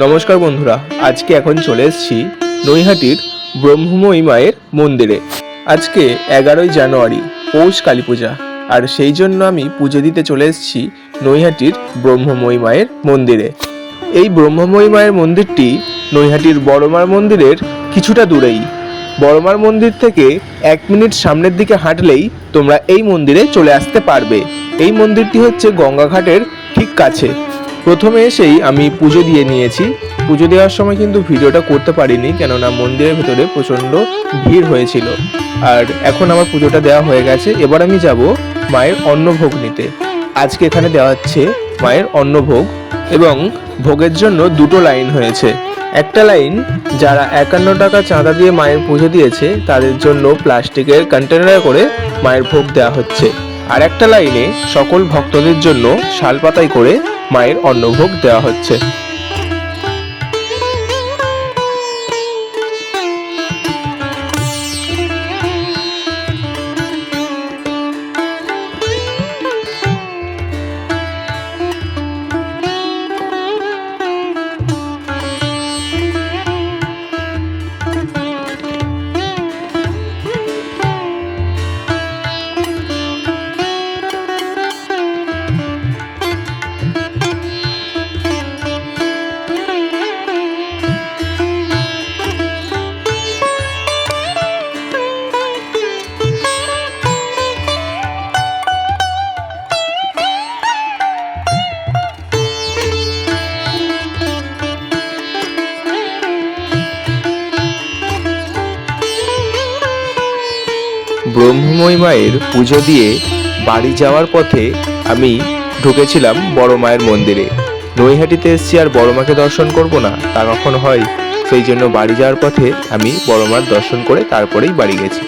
নমস্কার বন্ধুরা, আজকে এখন চলে এসেছি নৈহাটির ব্রহ্মময়ী মায়ের মন্দিরে। আজকে এগারোই জানুয়ারি, পৌষ কালী পূজা, আর সেই জন্য আমি পুজো দিতে চলে এসেছি নৈহাটির ব্রহ্মময়ী মায়ের মন্দিরে। এই ব্রহ্মময়ী মায়ের মন্দিরটি নৈহাটির বড়মার মন্দিরের কিছুটা দূরেই। বড়মার মন্দির থেকে এক মিনিট সামনের দিকে হাঁটলেই তোমরা এই মন্দিরে চলে আসতে পারবে। এই মন্দিরটি হচ্ছে গঙ্গাঘাটের ঠিক কাছে। প্রথমে এসেই আমি পুজো দিয়ে নিয়েছি। পুজো দেওয়ার সময় কিন্তু ভিডিওটা করতে পারিনি, কেননা মন্দিরের ভেতরে প্রচণ্ড ভিড় হয়েছিল। আর এখন আমার পুজোটা দেওয়া হয়ে গেছে। এবার আমি যাব মায়ের অন্নভোগ নিতে। আজকে এখানে দেওয়া হচ্ছে মায়ের অন্নভোগ এবং ভোগের জন্য দুটো লাইন হয়েছে। একটা লাইন, যারা একান্ন টাকা চাঁদা দিয়ে মায়ের পুজো দিয়েছে, তাদের জন্য প্লাস্টিকের কন্টেনারে করে মায়ের ভোগ দেওয়া হচ্ছে। আর একটা লাইনে সকল ভক্তদের জন্য শালপাতায় করে মায়ের অন্নভোগ দেওয়া হচ্ছে। ব্রহ্মময় মায়ের পুজো দিয়ে বাড়ি যাওয়ার পথে আমি ঢুকেছিলাম বড় মায়ের মন্দিরে। নৈহাটিতে এসছি আর বড় মাকে দর্শন করব না, তা কখন হয়? সেই জন্য বাড়ি যাওয়ার পথে আমি বড় মার দর্শন করে তারপরেই বাড়ি গেছি।